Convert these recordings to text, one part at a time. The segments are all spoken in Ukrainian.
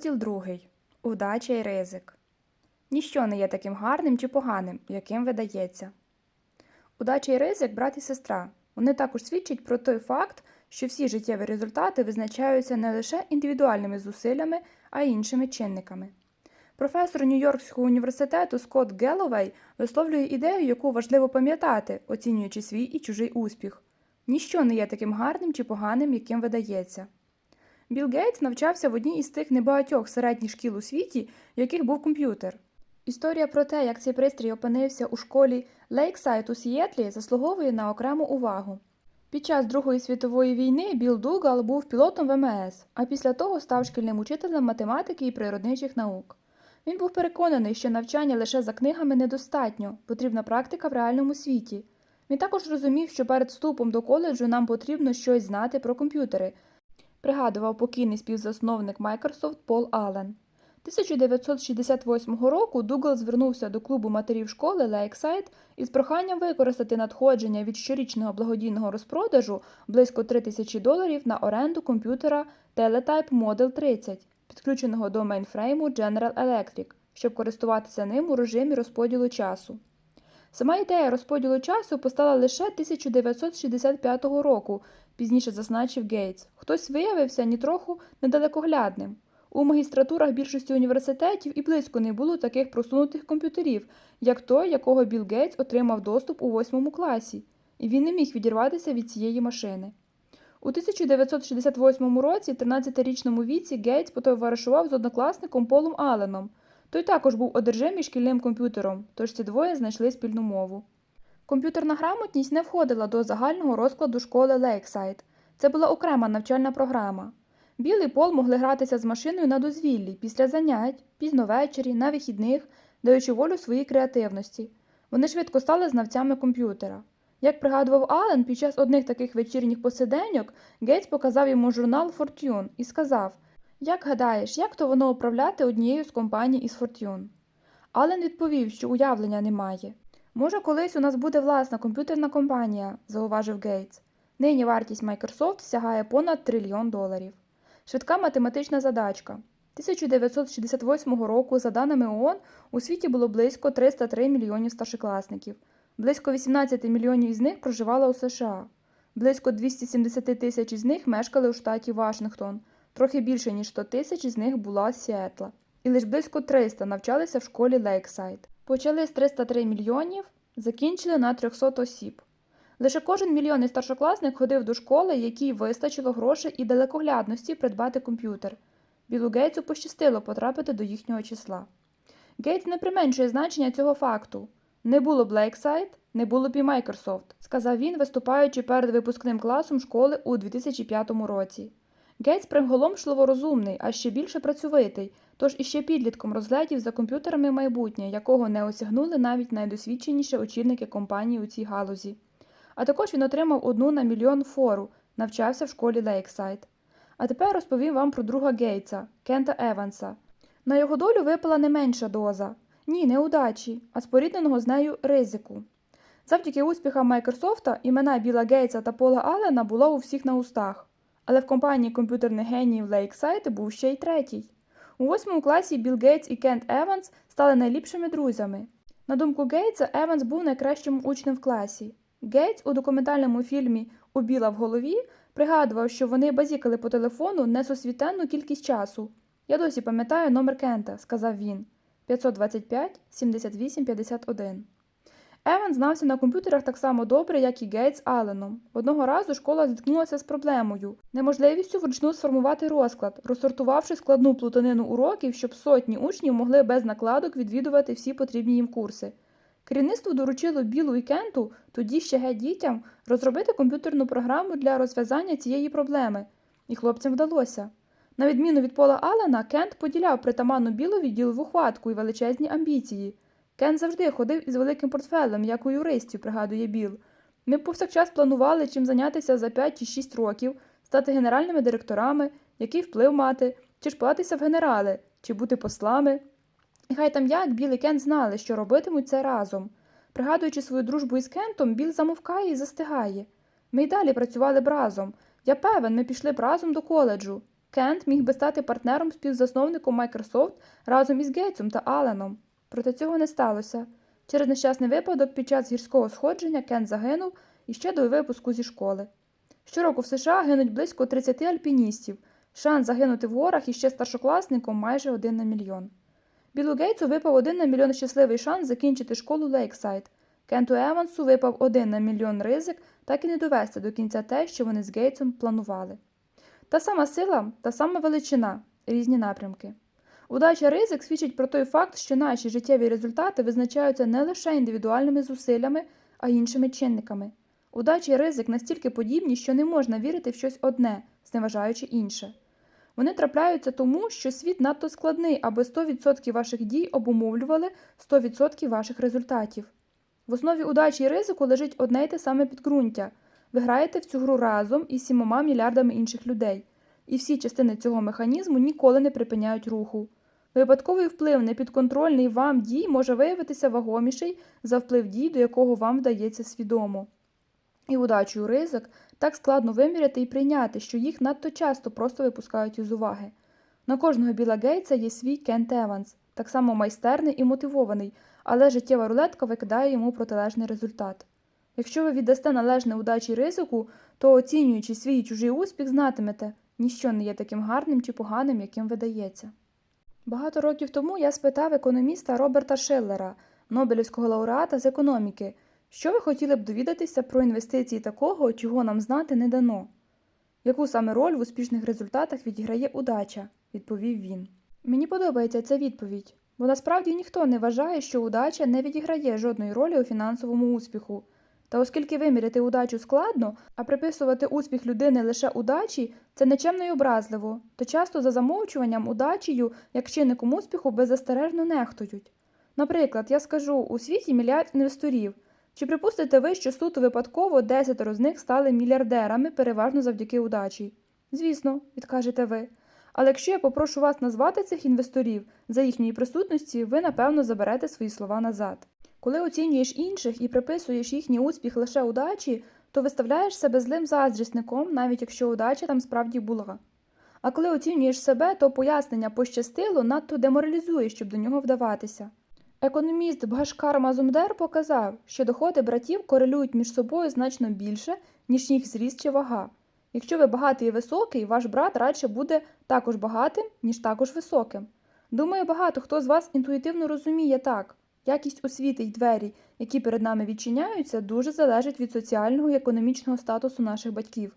Розділ другий. Удача і ризик. Ніщо не є таким гарним чи поганим, яким видається. Удача і ризик брат і сестра. Вони також свідчать про той факт, що всі життєві результати визначаються не лише індивідуальними зусиллями, а й іншими чинниками. Професор Нью-Йоркського університету Скотт Гелловей висловлює ідею, яку важливо пам'ятати, оцінюючи свій і чужий успіх. Ніщо не є таким гарним чи поганим, яким видається. Білл Гейтс навчався в одній із тих небагатьох середніх шкіл у світі, в яких був комп'ютер. Історія про те, як цей пристрій опинився у школі Лейксайд у Сієтлі, заслуговує на окрему увагу. Під час Другої світової війни Білл Дугал був пілотом ВМС, а після того став шкільним учителем математики і природничих наук. Він був переконаний, що навчання лише за книгами недостатньо, потрібна практика в реальному світі. Він також розумів, що перед вступом до коледжу нам потрібно щось знати про комп'ютери, пригадував покійний співзасновник Microsoft Пол Аллен. 1968 року Дугал звернувся до клубу матерів школи Lakeside із проханням використати надходження від щорічного благодійного розпродажу близько 3 тисячі доларів на оренду комп'ютера Teletype Model 30, підключеного до мейнфрейму General Electric, щоб користуватися ним у режимі розподілу часу. Сама ідея розподілу часу постала лише 1965 року, пізніше зазначив Гейтс. Хтось виявився нітроху недалекоглядним. У магістратурах більшості університетів і близько не було таких просунутих комп'ютерів, як той, якого Білл Гейтс отримав доступ у восьмому класі, і він не міг відірватися від цієї машини. У 1968 році, в 13-річному віці, Гейтс потоваришував з однокласником Полом Алленом. Той також був одержимий шкільним комп'ютером, тож ці двоє знайшли спільну мову. Комп'ютерна грамотність не входила до загального розкладу школи Лейксайд. Це була окрема навчальна програма. Білий Пол могли гратися з машиною на дозвіллі, після занять, пізно ввечері, на вихідних, даючи волю своїй креативності. Вони швидко стали знавцями комп'ютера. Як пригадував Аллен, під час одних таких вечірніх посиденьок Гейтс показав йому журнал Fortune і сказав: Як гадаєш, як то воно управляти однією з компаній із Fortune? Аллен відповів, що уявлення немає. Може, колись у нас буде власна комп'ютерна компанія, зауважив Гейтс. Нині вартість Microsoft сягає понад трильйон доларів. Швидка математична задачка. 1968 року, за даними ООН, у світі було близько 303 мільйонів старшокласників. Близько 18 мільйонів із них проживало у США. Близько 270 тисяч із них мешкали у штаті Вашингтон. Трохи більше, ніж 100 тисяч із них була з Сіетла. І лише близько 300 навчалися в школі Лейксайд. Почали з 303 мільйонів, закінчили на 300 осіб. Лише кожен мільйонний старшокласник ходив до школи, якій вистачило грошей і далекоглядності придбати комп'ютер. Білу Гейтсу пощастило потрапити до їхнього числа. Гейтс не применшує значення цього факту. Не було б Лейксайд, не було б і Microsoft, сказав він, виступаючи перед випускним класом школи у 2005 році. Гейтс приголомшливо розумний, а ще більше працьовитий, тож іще підлітком розглядів за комп'ютерами майбутнє, якого не осягнули навіть найдосвідченіші очільники компанії у цій галузі. А також він отримав одну на мільйон фору, навчався в школі Лейксайд. А тепер розповім вам про друга Гейтса, Кента Еванса. На його долю випала не менша доза. Ні, не удачі, а спорідненого з нею ризику. Завдяки успіхам Майкрософта імена Біла Гейтса та Пола Аллена було у всіх на устах. Але в компанії комп'ютерних геніїв Lakeside був ще й третій. У восьмому класі Білл Гейтс і Кент Еванс стали найліпшими друзями. На думку Гейтса, Еванс був найкращим учнем в класі. Гейтс у документальному фільмі У Біла в голові пригадував, що вони базікали по телефону несосвітенну кількість часу. Я досі пам'ятаю номер Кента, сказав він 525 78 51. Еван знався на комп'ютерах так само добре, як і Гейтс Алленом. Одного разу школа зіткнулася з проблемою неможливістю вручну сформувати розклад, розсортувавши складну плутанину уроків, щоб сотні учнів могли без накладок відвідувати всі потрібні їм курси. Керівництво доручило Білу і Кенту, тоді ще геть дітям, розробити комп'ютерну програму для розв'язання цієї проблеми, і хлопцям вдалося. На відміну від Пола Аллена, Кент поділяв притаманну Білові ділову хватку і величезні амбіції. Кен завжди ходив із великим портфелем, як у юристів, пригадує Біл. Ми повсякчас планували, чим зайнятися за 5 чи 6 років, стати генеральними директорами, який вплив мати, чи ж податися в генерали, чи бути послами. І хай там як Біл і Кент знали, що робитимуть це разом. Пригадуючи свою дружбу із Кентом, Біл замовкає і застигає. Ми й далі працювали б разом. Я певен, ми пішли б разом до коледжу. Кент міг би стати партнером співзасновником Microsoft разом із Гейтсом та Алленом. Проте цього не сталося. Через нещасний випадок під час гірського сходження Кент загинув іще до випуску зі школи. Щороку в США гинуть близько 30 альпіністів. Шанс загинути в горах іще старшокласником майже один на мільйон. Білу Гейтсу випав один на мільйон щасливий шанс закінчити школу Лейксайд. Кенту Евансу випав один на мільйон ризик так і не довести до кінця те, що вони з Гейтсом планували. Та сама сила, та сама величина, різні напрямки. Удача ризик свідчить про той факт, що наші життєві результати визначаються не лише індивідуальними зусиллями, а й іншими чинниками. Удача і ризик настільки подібні, що не можна вірити в щось одне, зневажаючи інше. Вони трапляються тому, що світ надто складний, аби 100% ваших дій обумовлювали 100% ваших результатів. В основі удачі і ризику лежить одне й те саме підґрунтя. Ви граєте в цю гру разом із сімома мільярдами інших людей, і всі частини цього механізму ніколи не припиняють руху. Випадковий вплив непідконтрольний вам дій може виявитися вагоміший за вплив дій, до якого вам вдається свідомо. І удачу і ризик так складно виміряти і прийняти, що їх надто часто просто випускають із уваги. На кожного Біла Гейтса є свій Кент Еванс, так само майстерний і мотивований, але життєва рулетка викидає йому протилежний результат. Якщо ви віддасте належне удачі ризику, то оцінюючи свій і чужий успіх, знатимете, ніщо не є таким гарним чи поганим, яким видається. Багато років тому я спитав економіста Роберта Шиллера, Нобелівського лауреата з економіки, що ви хотіли б довідатися про інвестиції такого, чого нам знати не дано. Яку саме роль в успішних результатах відіграє удача? відповів він. Мені подобається ця відповідь, бо насправді ніхто не вважає, що удача не відіграє жодної ролі у фінансовому успіху. Та оскільки виміряти удачу складно, а приписувати успіх людини лише удачі це нечемно й образливо, то часто за замовчуванням удачею, як чинником успіху, беззастережно нехтують. Наприклад, я скажу у світі мільярд інвесторів. Чи припустите ви, що суто випадково десятеро з них стали мільярдерами переважно завдяки удачі? Звісно, відкажете ви. Але якщо я попрошу вас назвати цих інвесторів за їхньої присутності, ви напевно заберете свої слова назад. Коли оцінюєш інших і приписуєш їхній успіх лише удачі, то виставляєш себе злим заздрісником, навіть якщо удача там справді була. А коли оцінюєш себе, то пояснення пощастило надто деморалізує, щоб до нього вдаватися. Економіст Бгашкар Мазумдер показав, що доходи братів корелюють між собою значно більше, ніж їх зріст чи вага. Якщо ви багатий і високий, ваш брат радше буде також багатим, ніж також високим. Думаю, багато хто з вас інтуїтивно розуміє так. Якість освіти й двері, які перед нами відчиняються, дуже залежить від соціального і економічного статусу наших батьків.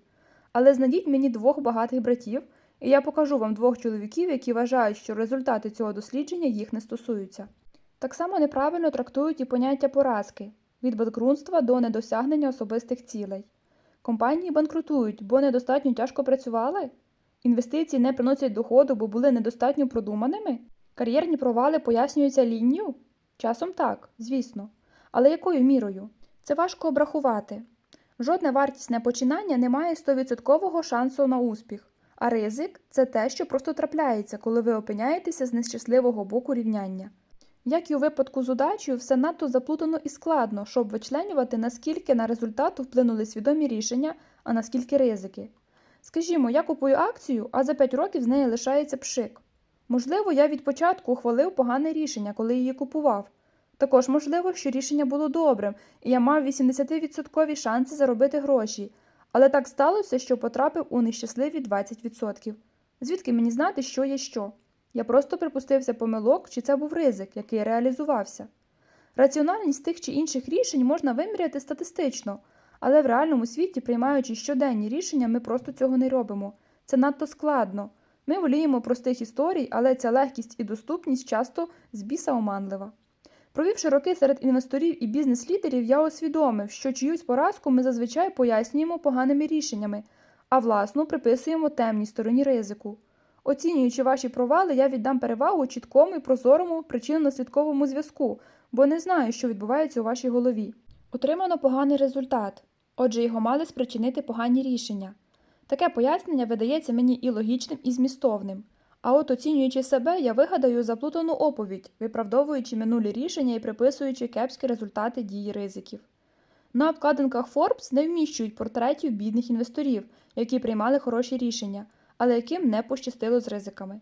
Але знайдіть мені двох багатих братів, і я покажу вам двох чоловіків, які вважають, що результати цього дослідження їх не стосуються. Так само неправильно трактують і поняття поразки від банкрутства до недосягнення особистих цілей. Компанії банкрутують, бо недостатньо тяжко працювали? Інвестиції не приносять доходу, бо були недостатньо продуманими? Кар'єрні провали пояснюються лінню? Часом так, звісно. Але якою мірою? Це важко обрахувати. Жодне вартісне починання не має 100% шансу на успіх, а ризик це те, що просто трапляється, коли ви опиняєтеся з нещасливого боку рівняння. Як і у випадку з удачею, все надто заплутано і складно, щоб вичленювати, наскільки на результат вплинули свідомі рішення, а наскільки ризики. Скажімо, я купую акцію, а за 5 років з неї лишається пшик. Можливо, я від початку ухвалив погане рішення, коли її купував. Також можливо, що рішення було добрим, і я мав 80% шанси заробити гроші, але так сталося, що потрапив у нещасливі 20%. Звідки мені знати, що є що? Я просто припустився помилок, чи це був ризик, який реалізувався. Раціональність тих чи інших рішень можна виміряти статистично, але в реальному світі, приймаючи щоденні рішення, ми просто цього не робимо. Це надто складно. Ми воліємо простих історій, але ця легкість і доступність часто з біса оманлива. Провівши роки серед інвесторів і бізнес-лідерів, я усвідомив, що чиюсь поразку ми зазвичай пояснюємо поганими рішеннями, а власну приписуємо темній стороні ризику. Оцінюючи ваші провали, я віддам перевагу чіткому і прозорому причинно-наслідковому зв'язку, бо не знаю, що відбувається у вашій голові. Отримано поганий результат, отже, його мали спричинити погані рішення. Таке пояснення видається мені і логічним, і змістовним. А от оцінюючи себе, я вигадаю заплутану оповідь, виправдовуючи минулі рішення і приписуючи кепські результати дії ризиків. На обкладинках Forbes не вміщують портретів бідних інвесторів, які приймали хороші рішення, але яким не пощастило з ризиками.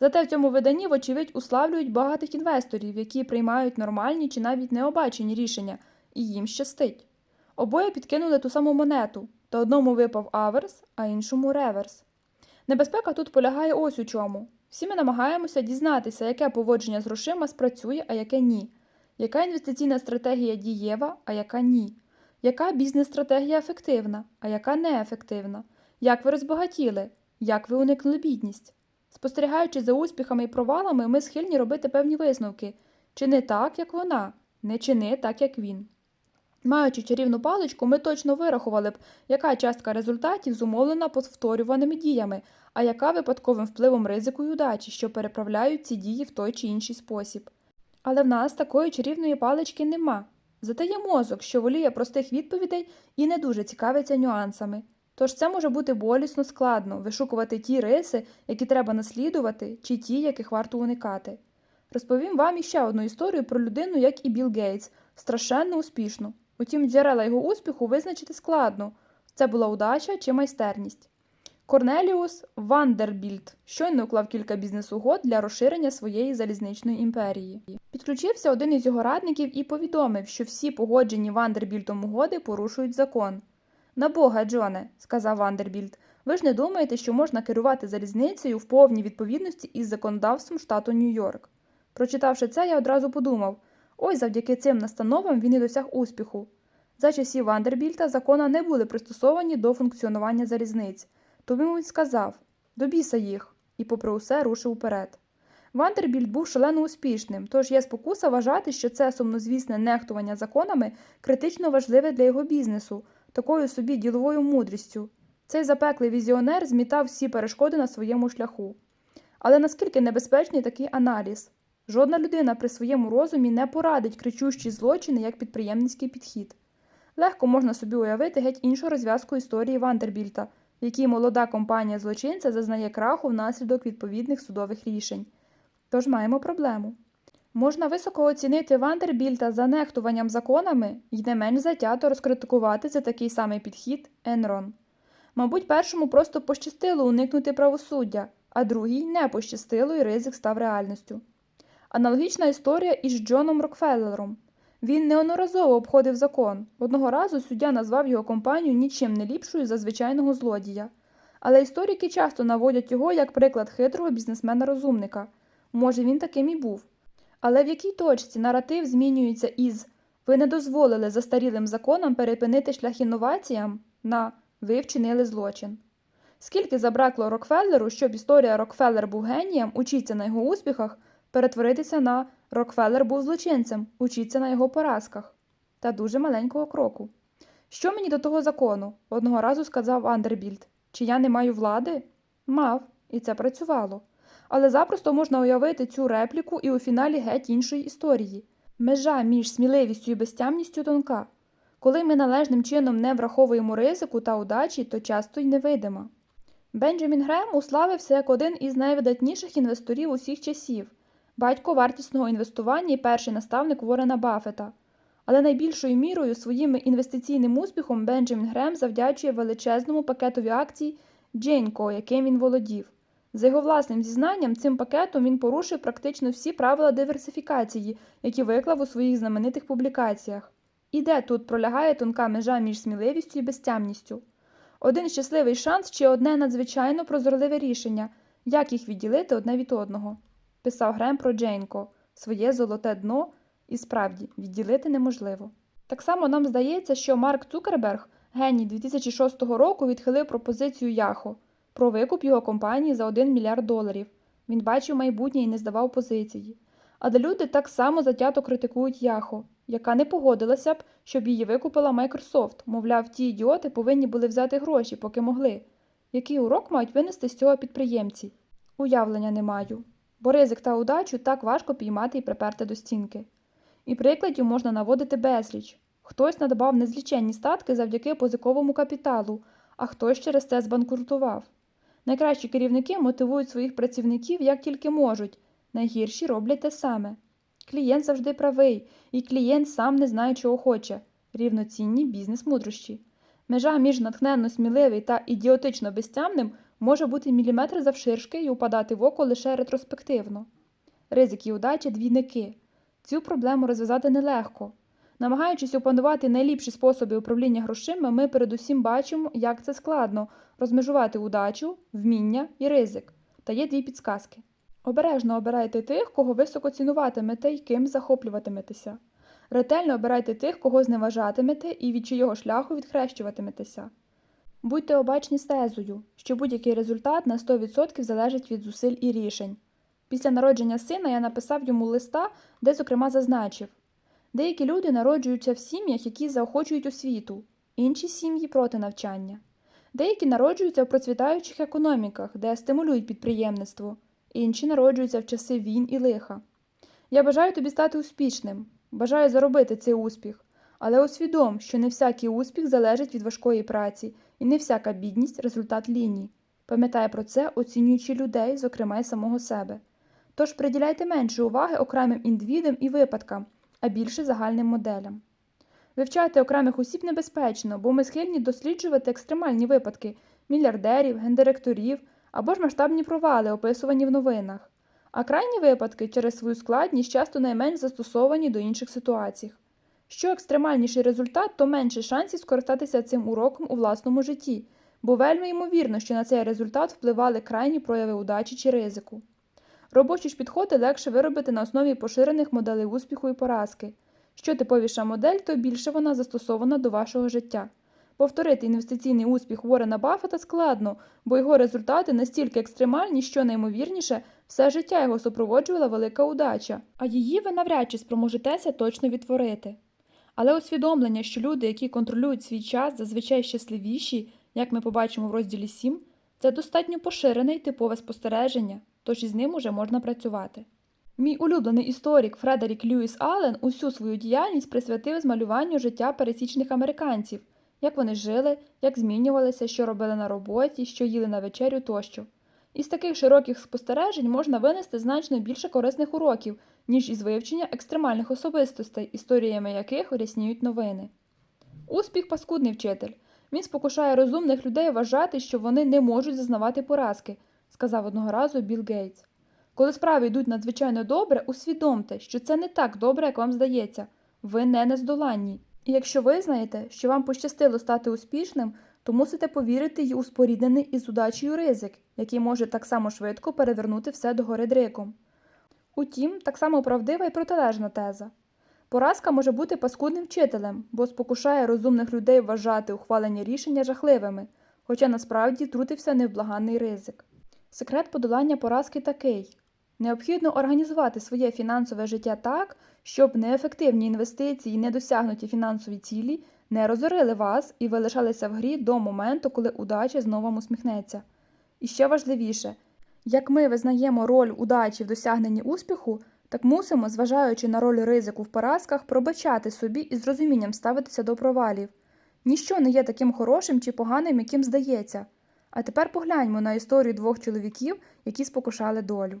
Зате в цьому виданні, вочевидь, уславлюють багатих інвесторів, які приймають нормальні чи навіть необачені рішення, і їм щастить. Обоє підкинули ту саму монету, та одному випав аверс, а іншому реверс. Небезпека тут полягає ось у чому. Всі ми намагаємося дізнатися, яке поводження з грошима спрацює, а яке ні, яка інвестиційна стратегія дієва, а яка ні, яка бізнес-стратегія ефективна, а яка неефективна, як ви розбагатіли, як ви уникнули бідність. Спостерігаючи за успіхами і провалами, ми схильні робити певні висновки чини так, як вона, не чини так, як він. Маючи чарівну паличку, ми точно вирахували б, яка частка результатів зумовлена повторюваними діями, а яка випадковим впливом ризику і удачі, що переправляють ці дії в той чи інший спосіб. Але в нас такої чарівної палички нема. Зате є мозок, що воліє простих відповідей і не дуже цікавиться нюансами. Тож це може бути болісно складно вишукувати ті риси, які треба наслідувати, чи ті, яких варто уникати. Розповім вам іще одну історію про людину, як і Білл Гейтс, страшенно успішну. Утім, джерела його успіху визначити складно це була удача чи майстерність. Корнеліус Вандербільд щойно уклав кілька бізнес-угод для розширення своєї залізничної імперії. Підключився один із його радників і повідомив, що всі погоджені Вандербільтом угоди порушують закон. На Бога, Джоне, сказав Вандербільд, ви ж не думаєте, що можна керувати залізницею в повній відповідності із законодавством штату Нью-Йорк. Прочитавши це, я одразу подумав ось завдяки цим настановам він і досяг успіху. За часів Вандербільта закони не були пристосовані до функціонування залізниць, тому він сказав до біса їх, і, попри усе, рушив уперед. Вандербільт був шалено успішним, тож є спокуса вважати, що це сумнозвісне нехтування законами критично важливе для його бізнесу, такою собі діловою мудрістю. Цей запеклий візіонер змітав всі перешкоди на своєму шляху. Але наскільки небезпечний такий аналіз? Жодна людина при своєму розумі не порадить кричущі злочини як підприємницький підхід. Легко можна собі уявити геть іншу розв'язку історії Вандербільта, в якій молода компанія злочинця зазнає краху внаслідок відповідних судових рішень. Тож маємо проблему. Можна високо оцінити Вандербільта за нехтуванням законами і не менш затято розкритикувати за такий самий підхід Енрон. Мабуть, першому просто пощастило уникнути правосуддя, а другій не пощастило і ризик став реальністю. Аналогічна історія із Джоном Рокфеллером. Він неодноразово обходив закон. Одного разу суддя назвав його компанію нічим не ліпшою за звичайного злодія. Але історики часто наводять його як приклад хитрого бізнесмена-розумника. Може, він таким і був. Але в якій точці наратив змінюється із ви не дозволили застарілим законам перепинити шлях інноваціям на ви вчинили злочин. Скільки забракло Рокфеллеру, щоб історія Рокфеллер був генієм, учіться на його успіхах, перетворитися на Рокфеллер був злочинцем, учіться на його поразках. Та дуже маленького кроку. Що мені до того закону? одного разу сказав Андербільд. Чи я не маю влади? Мав, і це працювало. Але запросто можна уявити цю репліку і у фіналі геть іншої історії. Межа між сміливістю і безтямністю тонка. Коли ми належним чином не враховуємо ризику та удачі, то часто й невидима. Бенджамін Грем уславився як один із найвидатніших інвесторів усіх часів, батько вартісного інвестування і перший наставник Ворена Баффета. Але найбільшою мірою своїм інвестиційним успіхом Бенджамін Грем завдячує величезному пакетові акцій Джейнко, яким він володів. За його власним зізнанням, цим пакетом він порушив практично всі правила диверсифікації, які виклав у своїх знаменитих публікаціях. І де тут пролягає тонка межа між сміливістю і безтямністю? Один щасливий шанс чи одне надзвичайно прозорливе рішення, як їх відділити одне від одного, писав Грем про Джейнко, своє золоте дно, і справді відділити неможливо. Так само нам здається, що Марк Цукерберг, геній 2006 року, відхилив пропозицію Яхо про викуп його компанії за 1 мільярд доларів. Він бачив майбутнє і не здавав позиції. Але люди так само затято критикують Яхо, яка не погодилася б, щоб її викупила Microsoft. Мовляв, ті ідіоти повинні були взяти гроші, поки могли. Який урок мають винести з цього підприємці? Уявлення не маю. Бо ризик та удачу так важко піймати і приперти до стінки. І прикладів можна наводити безліч. Хтось надбав незліченні статки завдяки позиковому капіталу, а хтось через це збанкрутував. Найкращі керівники мотивують своїх працівників як тільки можуть, найгірші роблять те саме. Клієнт завжди правий, і клієнт сам не знає, чого хоче. Рівноцінні бізнес-мудрощі. Межа між натхненно сміливий та ідіотично безтямним може бути міліметр завширшки і упадати в око лише ретроспективно. Ризик і удача двійники. Цю проблему розв'язати нелегко. Намагаючись опанувати найліпші способи управління грошима, ми передусім бачимо, як це складно розмежувати удачу, вміння і ризик. Та є дві підсказки. Обережно обирайте тих, кого високо цінуватимете і ким захоплюватиметеся. Ретельно обирайте тих, кого зневажатимете і від чийого шляху відхрещуватиметеся. Будьте обачні з тезою, що будь-який результат на 100% залежить від зусиль і рішень. Після народження сина я написав йому листа, де, зокрема, зазначив: деякі люди народжуються в сім'ях, які заохочують освіту, інші сім'ї проти навчання. Деякі народжуються в процвітаючих економіках, де стимулюють підприємництво, інші народжуються в часи війн і лиха. Я бажаю тобі стати успішним, бажаю заробити цей успіх, але усвідом, що не всякий успіх залежить від важкої праці, і не всяка бідність результат лінії. Пам'ятай про це, оцінюючи людей, зокрема й самого себе. Тож приділяйте менше уваги окремим індивідам і випадкам, а більше загальним моделям. Вивчати окремих осіб небезпечно, бо ми схильні досліджувати екстремальні випадки мільярдерів, гендиректорів або ж масштабні провали, описувані в новинах. А крайні випадки через свою складність часто найменш застосовані до інших ситуацій. Що екстремальніший результат, то менше шансів скористатися цим уроком у власному житті, бо вельми ймовірно, що на цей результат впливали крайні прояви удачі чи ризику. Робочі ж підходи легше виробити на основі поширених моделей успіху і поразки. Що типовіша модель, то більше вона застосована до вашого життя. Повторити інвестиційний успіх Уоррена Баффета складно, бо його результати настільки екстремальні, що наймовірніше, все життя його супроводжувала велика удача, а її ви навряд чи спроможетеся точно відтворити. Але усвідомлення, що люди, які контролюють свій час, зазвичай щасливіші, як ми побачимо в розділі 7, це достатньо поширене й типове спостереження, тож із ним уже можна працювати. Мій улюблений історик Фредерік Льюіс Аллен усю свою діяльність присвятив змалюванню життя пересічних американців, як вони жили, як змінювалися, що робили на роботі, що їли на вечерю тощо. Із таких широких спостережень можна винести значно більше корисних уроків, ніж із вивчення екстремальних особистостей, історіями яких рясніють новини. Успіх паскудний вчитель. Він спокушає розумних людей вважати, що вони не можуть зазнавати поразки, сказав одного разу Білл Гейтс. Коли справи йдуть надзвичайно добре, усвідомте, що це не так добре, як вам здається. Ви не нездоланні. І якщо ви знаєте, що вам пощастило стати успішним, то мусите повірити й у споріднений із удачею ризик, який може так само швидко перевернути все догори дриком. Утім, так само правдива і протилежна теза. Поразка може бути паскудним вчителем, бо спокушає розумних людей вважати ухвалені рішення жахливими, хоча насправді втрутився невблаганний ризик. Секрет подолання поразки такий: необхідно організувати своє фінансове життя так, щоб неефективні інвестиції і недосягнуті фінансові цілі не розорили вас і ви лишалися в грі до моменту, коли удача знову усміхнеться. І ще важливіше, як ми визнаємо роль удачі в досягненні успіху, так мусимо, зважаючи на роль ризику в поразках, пробачати собі і з розумінням ставитися до провалів. Ніщо не є таким хорошим чи поганим, яким здається. А тепер погляньмо на історію двох чоловіків, які спокушали долю.